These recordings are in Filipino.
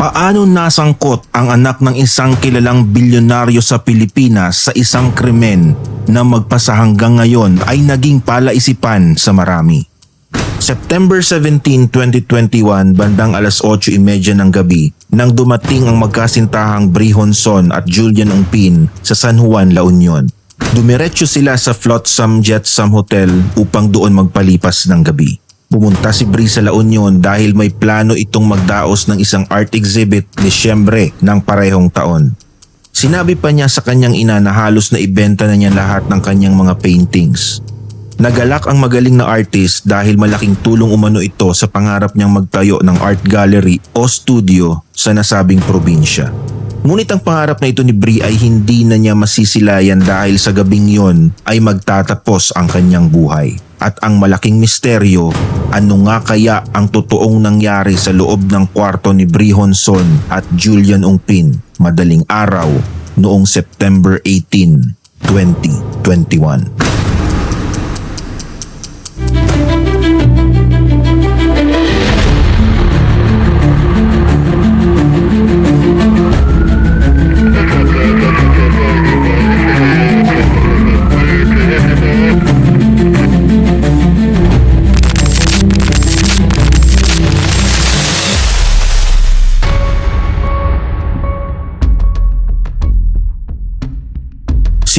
Paano nasangkot ang anak ng isang kilalang bilyonaryo sa Pilipinas sa isang krimen na magpasa hanggang ngayon ay naging palaisipan sa marami? September 17, 2021, bandang alas 8.30 ng gabi, nang dumating ang magkasintahang Bri Honson at Julian Ongpin sa San Juan, La Union. Dumiretso sila sa Flotsam Jetsam Hotel upang doon magpalipas ng gabi. Pumunta si Bree sa La Union dahil may plano itong magdaos ng isang art exhibit Disyembre ng parehong taon. Sinabi pa niya sa kanyang ina na halos na ibenta na niya lahat ng kanyang mga paintings. Nagalak ang magaling na artist dahil malaking tulong umano ito sa pangarap niyang magtayo ng art gallery o studio sa nasabing probinsya. Ngunit ang pangarap na ito ni Brie ay hindi na niya masisilayan dahil sa gabing yon ay magtatapos ang kanyang buhay. At ang malaking misteryo, ano nga kaya ang totoong nangyari sa loob ng kwarto ni Brie Honson at Julian Ungpin madaling araw noong September 18, 2021.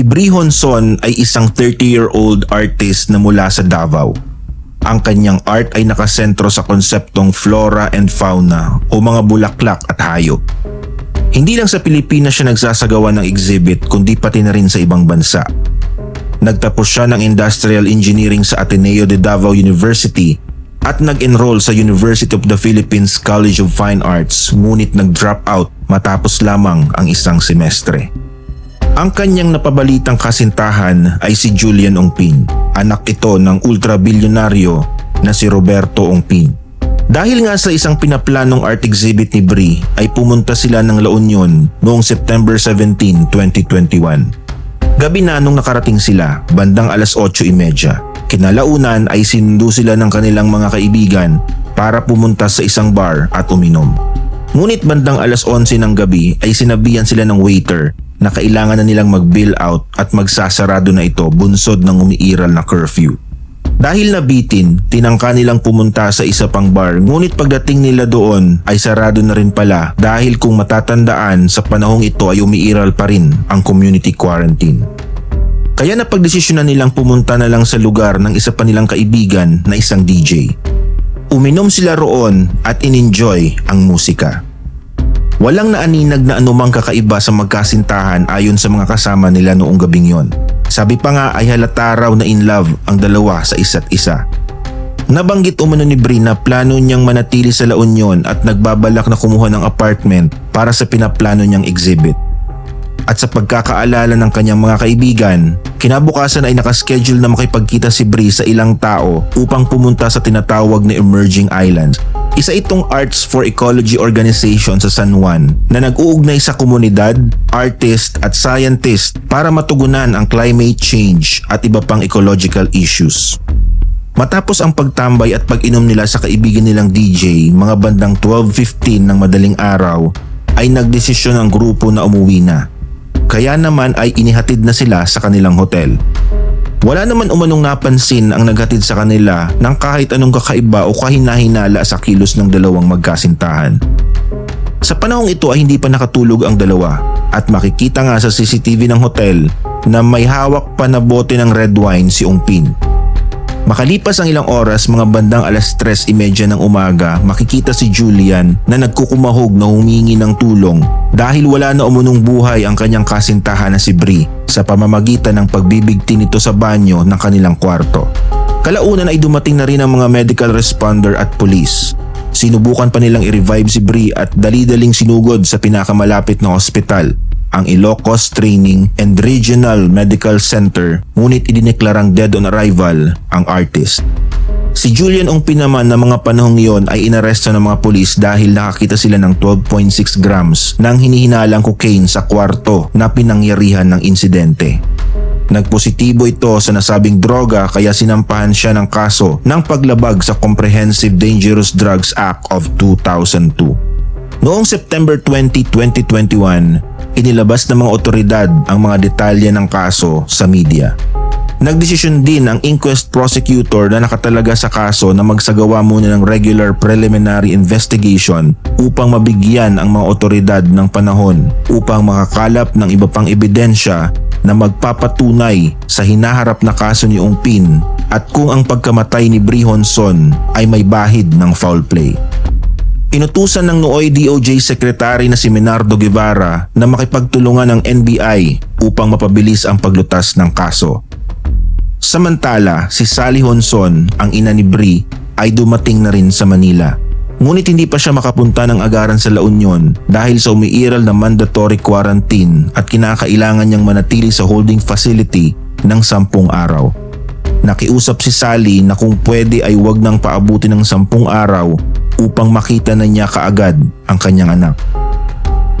Si Brie Honson ay isang 30-year-old artist na mula sa Davao. Ang kanyang art ay nakasentro sa konseptong flora and fauna o mga bulaklak at hayop. Hindi lang sa Pilipinas siya nagsasagawa ng exhibit kundi pati na rin sa ibang bansa. Nagtapos siya ng Industrial Engineering sa Ateneo de Davao University at nag-enroll sa University of the Philippines College of Fine Arts ngunit nag-drop out matapos lamang ang isang semestre. Ang kanyang napabalitang kasintahan ay si Julian Ongpin, anak ito ng ultra-bilyonaryo na si Roberto Ongpin. Dahil nga sa isang pinaplanong art exhibit ni Brie ay pumunta sila ng La Union noong September 17, 2021. Gabi na nung nakarating sila, bandang alas 8.30. Kinalaunan ay sinundo sila ng kanilang mga kaibigan para pumunta sa isang bar at uminom. Ngunit bandang alas 11 ng gabi ay sinabihan sila ng waiter na kailangan na nilang mag-bill out at magsasarado na ito bunsod ng umiiral na curfew. Dahil nabitin, tinangka nilang pumunta sa isa pang bar ngunit pagdating nila doon ay sarado na rin pala dahil kung matatandaan sa panahong ito ay umiiral pa rin ang community quarantine. Kaya napagdesisyonan nilang pumunta na lang sa lugar ng isa pa nilang kaibigan na isang DJ. Uminom sila roon at in-enjoy ang musika. Walang naaninag na anumang kakaiba sa magkasintahan ayon sa mga kasama nila noong gabing yon. Sabi pa nga ay halata raw na in love ang dalawa sa isa't isa. Nabanggit umano ni Brie na plano niyang manatili sa La Union at nagbabalak na kumuha ng apartment para sa pinaplano niyang exhibit. At sa pagkakaalala ng kanyang mga kaibigan, kinabukasan ay nakaschedule na makipagkita si Brie sa ilang tao upang pumunta sa tinatawag na Emerging Islands isa itong Arts for Ecology organization sa San Juan na nag-uugnay sa komunidad, artist at scientist para matugunan ang climate change at iba pang ecological issues. Matapos ang pagtambay at pag-inom nila sa kaibigan nilang DJ mga bandang 12.15 ng madaling araw ay nagdesisyon ang grupo na umuwi na. Kaya naman ay inihatid na sila sa kanilang hotel. Wala naman umanong napansin ang naghatid sa kanila ng kahit anong kakaiba o kahinahinala sa kilos ng dalawang magkasintahan. Sa panahong ito ay hindi pa nakatulog ang dalawa at makikita nga sa CCTV ng hotel na may hawak pa na bote ng red wine si Ungpin. Makalipas ang ilang oras mga bandang alas 3.30 ng umaga makikita si Julian na nagkukumahog na humingi ng tulong dahil wala na umunong buhay ang kanyang kasintahan na si Brie sa pamamagitan ng pagbibigti nito sa banyo ng kanilang kwarto. Kalaunan ay dumating na rin ang mga medical responder at police. Sinubukan pa nilang i-revive si Brie at dali-daling sinugod sa pinakamalapit na ospital ang Ilocos Training and Regional Medical Center ngunit idineklarang dead on arrival ang artist. Si Julian Ongpin naman na mga panahong iyon ay inaresto ng mga pulis dahil nakakita sila ng 12.6 grams ng hinihinalang cocaine sa kwarto na pinangyarihan ng insidente. Nagpositibo ito sa nasabing droga kaya sinampahan siya ng kaso ng paglabag sa Comprehensive Dangerous Drugs Act of 2002. Noong September 20, 2021, inilabas ng mga otoridad ang mga detalye ng kaso sa media. Nagdesisyon din ang inquest prosecutor na nakatalaga sa kaso na magsagawa muna ng regular preliminary investigation upang mabigyan ang mga otoridad ng panahon upang makakalap ng iba pang ebidensya na magpapatunay sa hinaharap na kaso ni Ong at kung ang pagkamatay ni Bri Honson ay may bahid ng foul play. Inutusan ng Nooy DOJ Secretary na si Menardo Guevara na makipagtulungan ng NBI upang mapabilis ang paglutas ng kaso. Samantala, si Sally Honson, ang ina ni Bri, ay dumating na rin sa Manila. Ngunit hindi pa siya makapunta ng agaran sa La Union dahil sa umiiral na mandatory quarantine at kinakailangan niyang manatili sa holding facility ng sampung araw. Nakiusap si Sally na kung pwede ay wag nang paabuti ng sampung araw upang makita na niya kaagad ang kanyang anak.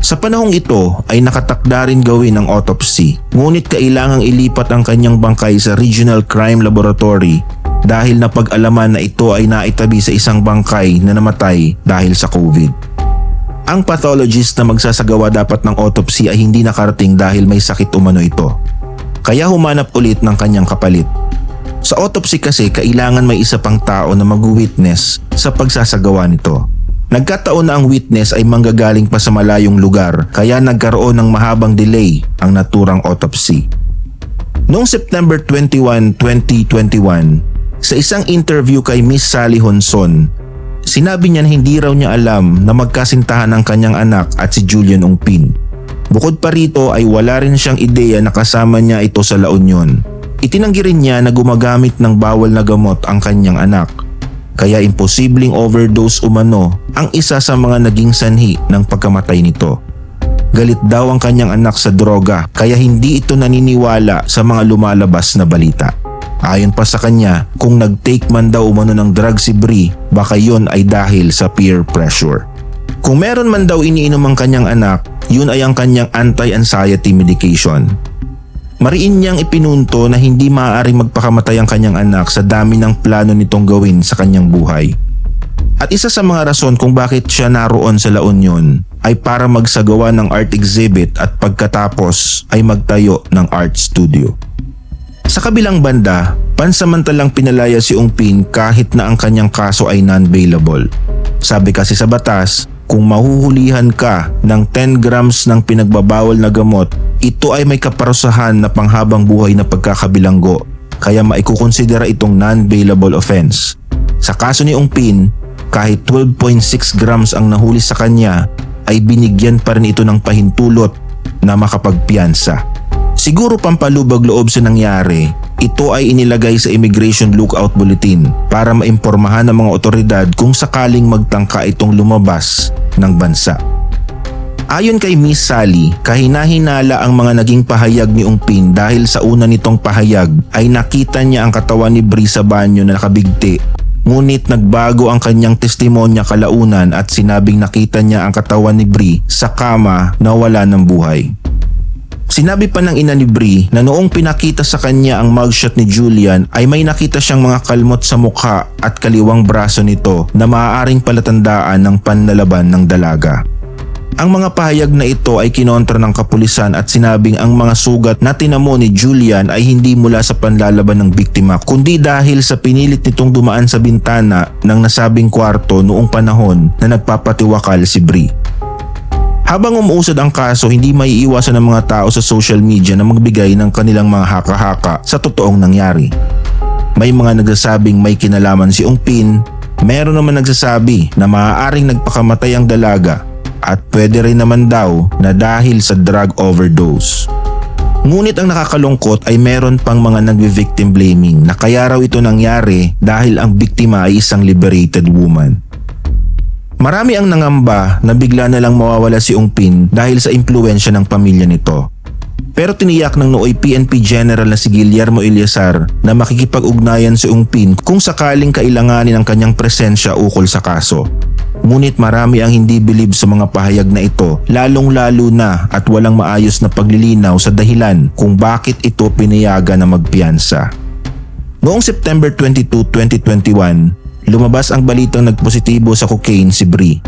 Sa panahong ito ay nakatakda rin gawin ang autopsy ngunit kailangang ilipat ang kanyang bangkay sa Regional Crime Laboratory dahil napag-alaman na ito ay naitabi sa isang bangkay na namatay dahil sa COVID. Ang pathologist na magsasagawa dapat ng autopsy ay hindi nakarating dahil may sakit umano ito. Kaya humanap ulit ng kanyang kapalit. Sa autopsy kasi kailangan may isa pang tao na mag-witness sa pagsasagawa nito. Nagkataon na ang witness ay manggagaling pa sa malayong lugar kaya nagkaroon ng mahabang delay ang naturang autopsy. Noong September 21, 2021, sa isang interview kay Miss Sally Honson, sinabi niya na hindi raw niya alam na magkasintahan ang kanyang anak at si Julian Ongpin. Bukod pa rito ay wala rin siyang ideya na kasama niya ito sa La Union. Itinanggi rin niya na gumagamit ng bawal na gamot ang kanyang anak. Kaya imposibleng overdose umano ang isa sa mga naging sanhi ng pagkamatay nito. Galit daw ang kanyang anak sa droga kaya hindi ito naniniwala sa mga lumalabas na balita. Ayon pa sa kanya, kung nag-take man daw umano ng drug si Brie, baka yon ay dahil sa peer pressure. Kung meron man daw iniinom ang kanyang anak, yun ay ang kanyang anti-anxiety medication. Mariin niyang ipinunto na hindi maaaring magpakamatay ang kanyang anak sa dami ng plano nitong gawin sa kanyang buhay. At isa sa mga rason kung bakit siya naroon sa La Union ay para magsagawa ng art exhibit at pagkatapos ay magtayo ng art studio. Sa kabilang banda, pansamantalang pinalaya si Ong Pin kahit na ang kanyang kaso ay non-bailable. Sabi kasi sa batas, kung mahuhulihan ka ng 10 grams ng pinagbabawal na gamot, ito ay may kaparusahan na panghabang buhay na pagkakabilanggo kaya maikukonsidera itong non-bailable offense. Sa kaso ni Ong Pin, kahit 12.6 grams ang nahuli sa kanya ay binigyan pa rin ito ng pahintulot na makapagpiyansa. Siguro pampalubag loob sa nangyari, ito ay inilagay sa Immigration Lookout Bulletin para maimpormahan ng mga otoridad kung sakaling magtangka itong lumabas ng bansa. Ayon kay Miss Sally, kahinahinala ang mga naging pahayag ni Ungpin dahil sa una nitong pahayag ay nakita niya ang katawan ni Bree sa banyo na nakabigti. Ngunit nagbago ang kanyang testimonya kalaunan at sinabing nakita niya ang katawan ni Bree sa kama na wala ng buhay. Sinabi pa ng ina ni Bree na noong pinakita sa kanya ang mugshot ni Julian ay may nakita siyang mga kalmot sa mukha at kaliwang braso nito na maaaring palatandaan ng panlalaban ng dalaga. Ang mga pahayag na ito ay kinontra ng kapulisan at sinabing ang mga sugat na tinamo ni Julian ay hindi mula sa panlalaban ng biktima kundi dahil sa pinilit nitong dumaan sa bintana ng nasabing kwarto noong panahon na nagpapatiwakal si Bree. Habang umuusad ang kaso, hindi may iwasan ng mga tao sa social media na magbigay ng kanilang mga haka-haka sa totoong nangyari. May mga nagsasabing may kinalaman si Ong Pin, meron naman nagsasabi na maaaring nagpakamatay ang dalaga at pwede rin naman daw na dahil sa drug overdose. Ngunit ang nakakalungkot ay meron pang mga nagvi-victim blaming na kaya raw ito nangyari dahil ang biktima ay isang liberated woman. Marami ang nangamba na bigla na lang mawawala si Ung Pin dahil sa impluensya ng pamilya nito. Pero tiniyak ng nooy PNP General na si Guillermo Eliasar na makikipag-ugnayan si Ung Pin kung sakaling kailanganin ang kanyang presensya ukol sa kaso. Ngunit marami ang hindi bilib sa mga pahayag na ito lalong lalo na at walang maayos na paglilinaw sa dahilan kung bakit ito pinayagan na magpiyansa. Noong September 22, 2021, lumabas ang balitang nagpositibo sa cocaine si Bree.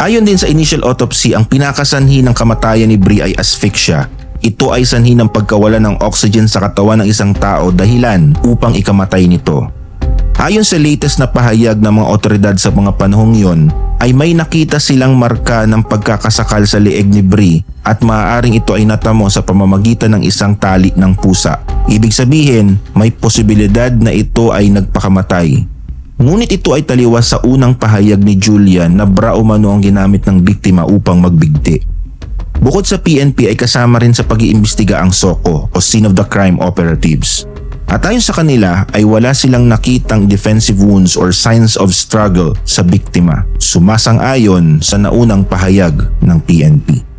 Ayon din sa initial autopsy, ang pinakasanhi ng kamatayan ni Brie ay asphyxia. Ito ay sanhi ng pagkawala ng oxygen sa katawan ng isang tao dahilan upang ikamatay nito. Ayon sa latest na pahayag ng mga otoridad sa mga panahong yon, ay may nakita silang marka ng pagkakasakal sa leeg ni Brie at maaaring ito ay natamo sa pamamagitan ng isang tali ng pusa. Ibig sabihin, may posibilidad na ito ay nagpakamatay. Ngunit ito ay taliwas sa unang pahayag ni Julian na bra umano ang ginamit ng biktima upang magbigti. Bukod sa PNP ay kasama rin sa pag-iimbestiga ang SOCO o Scene of the Crime Operatives. At ayon sa kanila ay wala silang nakitang defensive wounds or signs of struggle sa biktima, sumasang-ayon sa naunang pahayag ng PNP.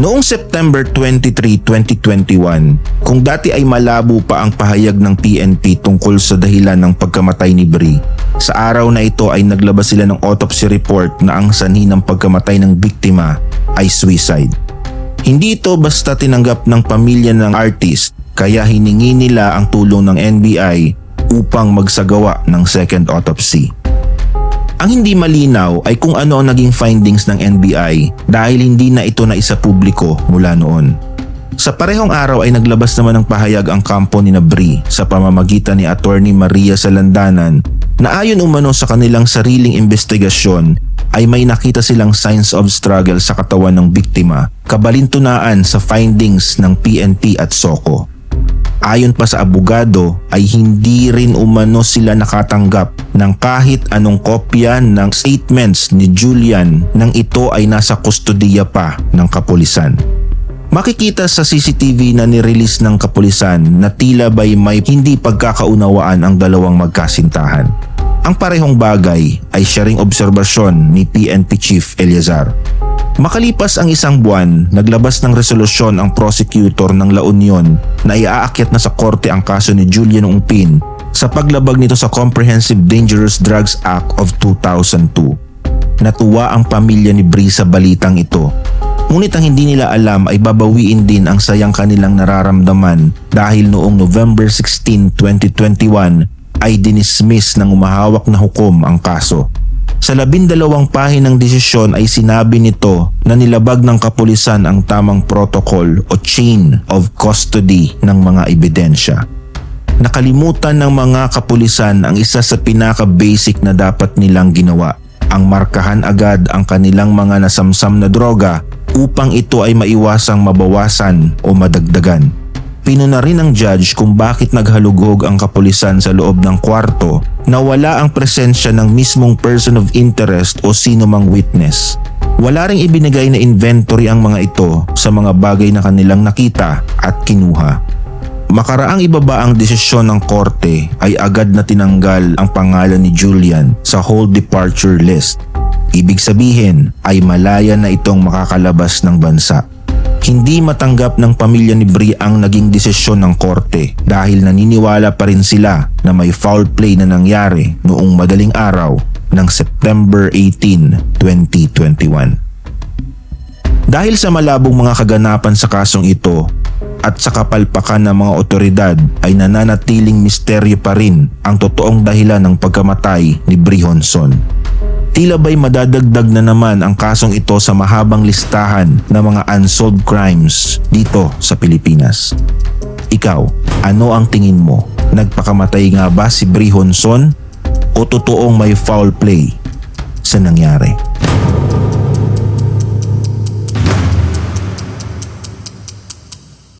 Noong September 23, 2021, kung dati ay malabo pa ang pahayag ng PNP tungkol sa dahilan ng pagkamatay ni Brie, sa araw na ito ay naglabas sila ng autopsy report na ang sanhi ng pagkamatay ng biktima ay suicide. Hindi ito basta tinanggap ng pamilya ng artist kaya hiningi nila ang tulong ng NBI upang magsagawa ng second autopsy. Ang hindi malinaw ay kung ano ang naging findings ng NBI dahil hindi na ito na isa publiko mula noon. Sa parehong araw ay naglabas naman ng pahayag ang kampo ni Nabri sa pamamagitan ni Attorney Maria Salandanan na ayon umano sa kanilang sariling investigasyon ay may nakita silang signs of struggle sa katawan ng biktima kabalintunaan sa findings ng PNP at SOCO. Ayon pa sa abogado ay hindi rin umano sila nakatanggap ng kahit anong kopya ng statements ni Julian nang ito ay nasa kustodiya pa ng kapulisan. Makikita sa CCTV na nirelease ng kapulisan na tila ba'y may hindi pagkakaunawaan ang dalawang magkasintahan. Ang parehong bagay ay siya ring obserbasyon ni PNP Chief Eliazar. Makalipas ang isang buwan, naglabas ng resolusyon ang prosecutor ng La Union na iaakyat na sa korte ang kaso ni Julian Ungpin sa paglabag nito sa Comprehensive Dangerous Drugs Act of 2002. Natuwa ang pamilya ni Bree sa balitang ito. Ngunit ang hindi nila alam ay babawiin din ang sayang kanilang nararamdaman dahil noong November 16, 2021 ay dinismiss ng umahawak na hukom ang kaso. Sa labindalawang pahinang desisyon ay sinabi nito na nilabag ng kapulisan ang tamang protocol o chain of custody ng mga ebidensya. Nakalimutan ng mga kapulisan ang isa sa pinaka-basic na dapat nilang ginawa, ang markahan agad ang kanilang mga nasamsam na droga upang ito ay maiwasang mabawasan o madagdagan. Pinuna rin ng judge kung bakit naghalughog ang kapulisan sa loob ng kwarto na wala ang presensya ng mismong person of interest o sino mang witness. Wala ring ibinigay na inventory ang mga ito sa mga bagay na kanilang nakita at kinuha. Makaraang ibaba ang desisyon ng korte ay agad na tinanggal ang pangalan ni Julian sa whole departure list. Ibig sabihin ay malaya na itong makakalabas ng bansa. Hindi matanggap ng pamilya ni Brie ang naging desisyon ng korte dahil naniniwala pa rin sila na may foul play na nangyari noong madaling araw ng September 18, 2021. Dahil sa malabong mga kaganapan sa kasong ito at sa kapalpakan ng mga otoridad ay nananatiling misteryo pa rin ang totoong dahilan ng pagkamatay ni Brie Honson. Tila ba'y madadagdag na naman ang kasong ito sa mahabang listahan ng mga unsolved crimes dito sa Pilipinas. Ikaw, ano ang tingin mo? Nagpakamatay nga ba si Brie Honson o totoong may foul play sa nangyari?